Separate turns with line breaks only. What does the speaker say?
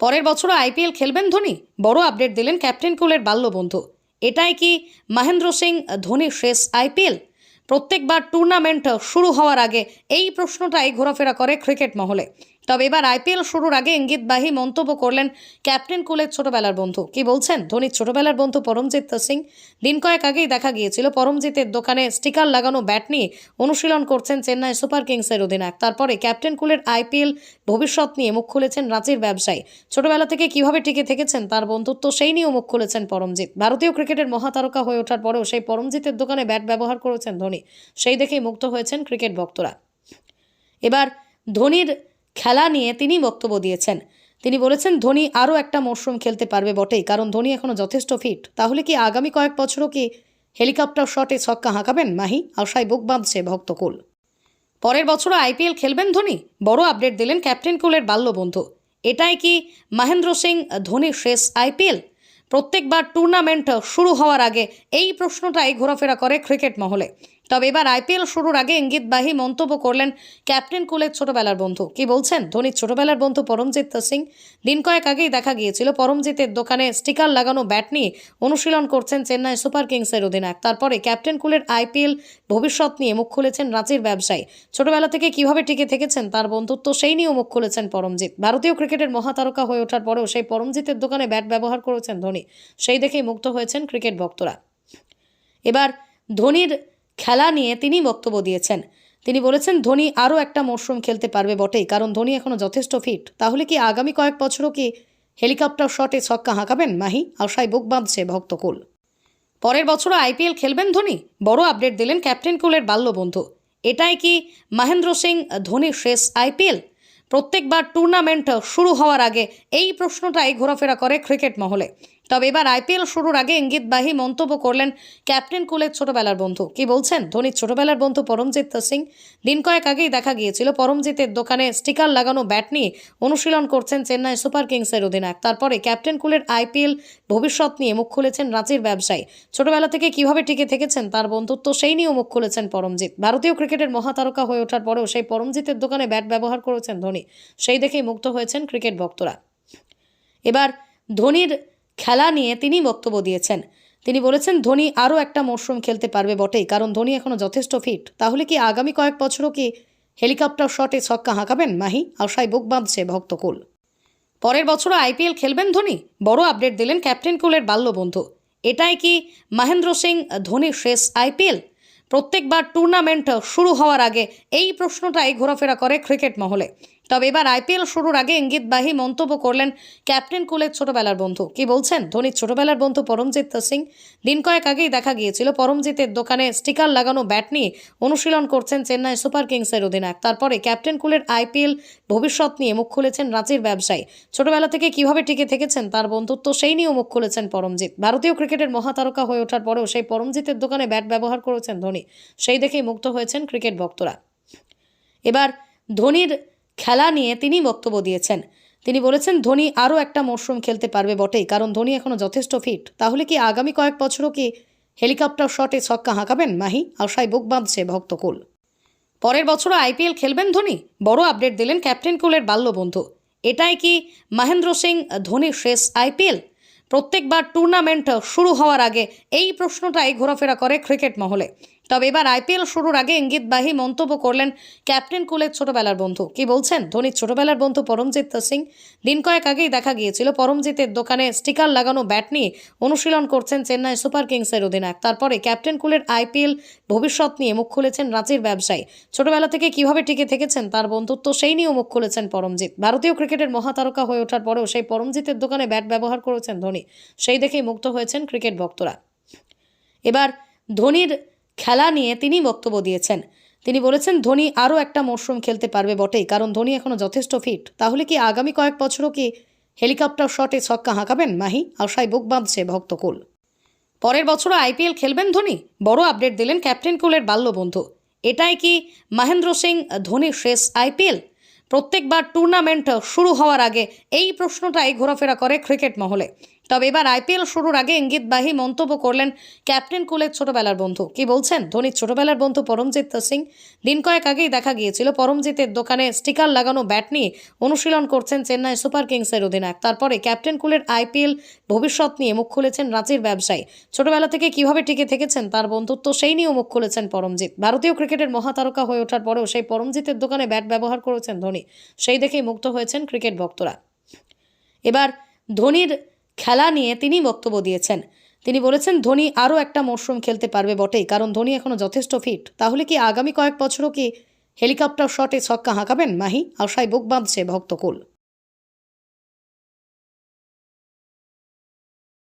পরের বছরও আইপিএল খেলবেন ধোনি? বড় আপডেট দিলেন ক্যাপ্টেন কুলের বাল্যবন্ধু। এটাই কি মহেন্দ্র সিং ধোনির শেষ আইপিএল? প্রত্যেকবার টুর্নামেন্ট শুরু হওয়ার আগে এই প্রশ্নটাই ঘোরাফেরা করে ক্রিকেট মহলে। তবে এবার আইপিএল শুরুর আগে ইঙ্গিতবাহী মন্তব্য করলেন ক্যাপ্টেন কুলের ছোটবেলার বন্ধু। কি বলছেন? ধোনির ছোটবেলার বন্ধু পরমজিৎ সিং। দিন কয়েক আগেই দেখা গিয়েছিল। পরমজিতের দোকানে স্টিকার লাগানো ব্যাট নিয়ে অনুশীলন করছেন চেন্নাই সুপার কিংসের অধিনায়ক। তারপরে ক্যাপ্টেন কুলের আইপিএল ভবিষ্যৎ নিয়ে মুখ খুলেছেন রাঁচির ব্যবসায়ী। ছোটবেলা থেকে কীভাবে টিকে থেকেছেন তার বন্ধুত্ব সেই নিয়েও মুখ খুলেছেন পরমজিৎ। ভারতীয় ক্রিকেটের মহাতারকা হয়ে ওঠার পরেও সেই পরমজিতের দোকানে ব্যাট ব্যবহার করেছেন ধোনি। সেই দেখেই মুগ্ধ হয়েছেন ক্রিকেট ভক্তরা এবার ধোনির খেলা নিয়ে তিনি বক্তব্য দিয়েছেন। তিনি বলেছেন, ধোনি আরও একটা মরশুম খেলতে পারবে বটেই, কারণ ধোনি এখনও যথেষ্ট ফিট তাহলে কি আগামী কয়েক বছরও কি হেলিকপ্টার শটে ছক্কা হাঁকাবেন? মাহি, আশায় বুক বাঁধছে ভক্তকুল পরের বছরও আইপিএল খেলবেন ধোনি? বড় আপডেট দিলেন ক্যাপ্টেন কুলের বাল্যবন্ধু। এটাই কি মহেন্দ্র সিং ধোনির শেষ আইপিএল? প্রত্যেকবার টুর্নামেন্ট শুরু হওয়ার আগে এই প্রশ্নটাই ঘোরাফেরা করে ক্রিকেট মহলে। তবে এবার আইপিএল শুরুর আগে ইঙ্গিতবাহী মন্তব্য করলেন ক্যাপ্টেন কুলের ছোটবেলার বন্ধু। কি বলছেন? ধোনির ছোটবেলার বন্ধু পরমজিৎ সিং। দিন কয়েক আগেই দেখা গিয়েছিল পরমজিতের দোকানে স্টিকার লাগানো ব্যাট নিয়ে অনুশীলন করছেন চেন্নাই সুপার কিংসের অধিনায়ক। তারপরে ক্যাপ্টেন কুলের আইপিএল ভবিষ্যৎ নিয়ে মুখ খুলেছেন রাঁচির ব্যবসায়ী। ছোটবেলা থেকে কীভাবে টিকে থেকেছেন তার বন্ধুত্ব সেই নিয়েও মুখ খুলেছেন পরমজিৎ। ভারতীয় ক্রিকেটের মহাতারকা হয়ে ওঠার পরেও সেই পরমজিতের দোকানে ব্যাট ব্যবহার করেছেন ধোনি। সেই দেখেই মুগ্ধ হয়েছেন ক্রিকেট ভক্তরা। এবার ধোনির খেলা নিয়ে তিনি বক্তব্য দিয়েছেন। তিনি বলেছেন, ধোনি আরও একটা মরশুম খেলতে পারবে বটেই, কারণ ধোনি এখনও যথেষ্ট ফিট তাহলে কি আগামী কয়েক বছরও কি হেলিকপ্টার শটে ছক্কা হাঁকাবেন? মাহি, আশায় বুক বাঁধছে ভক্তকুল। পরের বছরও আইপিএল খেলবেন ধোনি? বড় আপডেট দিলেন ক্যাপ্টেন কুলের বাল্যবন্ধু। এটাই কি মহেন্দ্র সিং ধোনির শেষ আইপিএল? প্রত্যেকবার টুর্নামেন্ট শুরু হওয়ার আগে এই প্রশ্নটাই ঘোরাফেরা করে ক্রিকেট মহলে। তবে এবার আইপিএল শুরুর আগে ইঙ্গিতবাহী মন্তব্য করলেন ক্যাপ্টেন কুলের ছোটবেলার বন্ধু। কি বলছেন? ধোনির ছোটবেলার বন্ধু পরমজিৎ সিং। দিন কয়েক আগেই দেখা গিয়েছিল পরমজিতের দোকানে স্টিকার লাগানো ব্যাট নিয়ে অনুশীলন করছেন চেন্নাই সুপার কিংসের অধিনায়ক। তারপরে ক্যাপ্টেন কুলের আইপিএল ভবিষ্যৎ নিয়ে মুখ খুলেছেন রাঁচির ব্যবসায়ী। ছোটবেলা থেকে কীভাবে টিকে থেকেছেন তার বন্ধুত্ব সেই নিয়েও মুখ খুলেছেন পরমজিৎ। ভারতীয় ক্রিকেটের মহাতারকা হয়ে ওঠার পরেও সেই পরমজিতের দোকানে ব্যাট ব্যবহার করেছেন ধোনি। সেই দেখেই মুগ্ধ হয়েছেন ক্রিকেট ভক্তরা। এবার ধোনির খেলা নিয়ে তিনি বক্তব্য দিয়েছেন। তিনি বলেছেন, ধোনি আরও একটা মরশুম খেলতে পারবে বটেই, কারণ ধোনি এখনও যথেষ্ট ফিট তাহলে কি আগামী কয়েক বছরও কি হেলিকপ্টার শটে ছক্কা হাঁকাবেন? মাহি, আশায় বুক বাঁধছে ভক্তকুল। পরের বছরও আইপিএল খেলবেন ধোনি? বড় আপডেট দিলেন ক্যাপ্টেন কুলের বাল্যবন্ধু। এটাই কি মহেন্দ্র সিং ধোনির শেষ আইপিএল? প্রত্যেকবার টুর্নামেন্ট শুরু হওয়ার আগে এই প্রশ্নটাই ঘোরাফেরা করে ক্রিকেট মহলে। তবে এবার আইপিএল শুরুর আগে ইঙ্গিতবাহী মন্তব্য করলেন ক্যাপ্টেন কুলের ছোটবেলার বন্ধু। কি বলছেন? ধোনির ছোটবেলার বন্ধু পরমজিৎ সিং। দিন কয়েক আগেই দেখা গিয়েছিল পরমজিতের দোকানে স্টিকার লাগানো ব্যাট নিয়ে অনুশীলন করছেন চেন্নাই সুপার কিংসের অধিনায়ক। তারপরে ক্যাপ্টেন কুলের আইপিএল ভবিষ্যৎ নিয়ে মুখ খুলেছেন রাঁচির ব্যবসায়ী। ছোটবেলা থেকে কীভাবে টিকে থেকেছেন তার বন্ধুত্ব সেই নিয়েও মুখ খুলেছেন পরমজিৎ। ভারতীয় ক্রিকেটের মহাতারকা হয়ে ওঠার পরেও সেই পরমজিতের দোকানে ব্যাট ব্যবহার করেছেন ধোনি। সেই দেখেই মুগ্ধ হয়েছেন ক্রিকেট ভক্তরা। এবার ধোনির খেলা নিয়ে তিনি বক্তব্য দিয়েছেন। তিনি বলেছেন, ধোনি আরও একটা মরশুম খেলতে পারবে বটেই, কারণ ধোনি এখনও যথেষ্ট ফিট তাহলে কি আগামী কয়েক বছরও কি হেলিকপ্টার শটে ছক্কা হাঁকাবেন? মাহি, আশায় বুক বাঁধছে ভক্তকুল। পরের বছরও আইপিএল খেলবেন ধোনি? বড় আপডেট দিলেন ক্যাপ্টেন কুলের বাল্যবন্ধু। এটাই কি মহেন্দ্র সিং ধোনির শেষ আইপিএল? প্রত্যেকবার টুর্নামেন্ট শুরু হওয়ার আগে এই প্রশ্নটাই ঘোরাফেরা করে ক্রিকেট মহলে। তবে এবার আইপিএল শুরুর আগে ইঙ্গিতবাহী মন্তব্য করলেন ক্যাপ্টেন কুলের ছোটবেলার বন্ধু। কি বলছেন? ধোনির ছোটবেলার বন্ধু পরমজিৎ সিং। দিন কয়েক আগেই দেখা গিয়েছিল পরমজিতের দোকানে স্টিকার লাগানো ব্যাট নিয়ে অনুশীলন করছেন চেন্নাই সুপার কিংসের অধিনায়ক। তারপরে ক্যাপ্টেন কুলের আইপিএল ভবিষ্যৎ নিয়ে মুখ খুলেছেন রাঁচির ব্যবসায়ী। ছোটবেলা থেকে কীভাবে টিকে থেকেছেন তার বন্ধুত্ব সেই নিয়েও মুখ খুলেছেন পরমজিৎ। ভারতীয় ক্রিকেটের মহাতারকা হয়ে ওঠার পরেও সেই পরমজিতের দোকানে ব্যাট ব্যবহার করেছেন ধোনি। সেই দেখেই মুগ্ধ হয়েছেন ক্রিকেট ভক্তরা। এবার ধোনির খেলা নিয়ে তিনি বক্তব্য দিয়েছেন। তিনি বলেছেন, ধোনি আরও একটা মরশুম খেলতে পারবে বটেই, কারণ ধোনি এখনও যথেষ্ট ফিট তাহলে কি আগামী কয়েক বছরও কি হেলিকপ্টার শটে ছক্কা হাঁকাবেন? মাহি, আশায় বুক বাঁধছে ভক্তকুল। পরের বছরও আইপিএল খেলবেন ধোনি? বড় আপডেট দিলেন ক্যাপ্টেন কুলের বাল্যবন্ধু। এটাই কি মহেন্দ্র সিং ধোনির শেষ আইপিএল? প্রত্যেকবার টুর্নামেন্ট শুরু হওয়ার আগে এই প্রশ্নটাই ঘোরাফেরা করে ক্রিকেট মহলে। তবে এবার আইপিএল শুরুর আগে ইঙ্গিতবাহী মন্তব্য করলেন ক্যাপ্টেন কুলের ছোটবেলার বন্ধু। কি বলছেন? ধোনির ছোটবেলার বন্ধু পরমজিৎ সিং। দিন কয়েক আগেই দেখা গিয়েছিল পরমজিতের দোকানে স্টিকার লাগানো ব্যাট নিয়ে অনুশীলন করছেন চেন্নাই সুপার কিংসের অধিনায়ক। তারপরে ক্যাপ্টেন কুলের আইপিএল ভবিষ্যৎ নিয়ে মুখ খুলেছেন রাঁচির ব্যবসায়ী। ছোটবেলা থেকে কীভাবে টিকে থেকেছেন তার বন্ধুত্ব সেই নিয়েও মুখ খুলেছেন পরমজিৎ। ভারতীয় ক্রিকেটের মহাতারকা হয়ে ওঠার পরেও সেই পরমজিতের দোকানে ব্যাট ব্যবহার করেছেন ধোনি। সেই দেখেই মুগ্ধ হয়েছেন ক্রিকেট ভক্তরা। এবার ধোনির খেলা নিয়ে তিনি বক্তব্য দিয়েছেন। তিনি বলেছেন, ধোনি আরও একটা মরশুম খেলতে পারবে বটেই, কারণ ধোনি এখনও যথেষ্ট ফিট তাহলে কি আগামী কয়েক বছরও কি হেলিকপ্টার শটে ছক্কা হাঁকাবেন? মাহি, আশায় বুক বাঁধছে ভক্তকুল।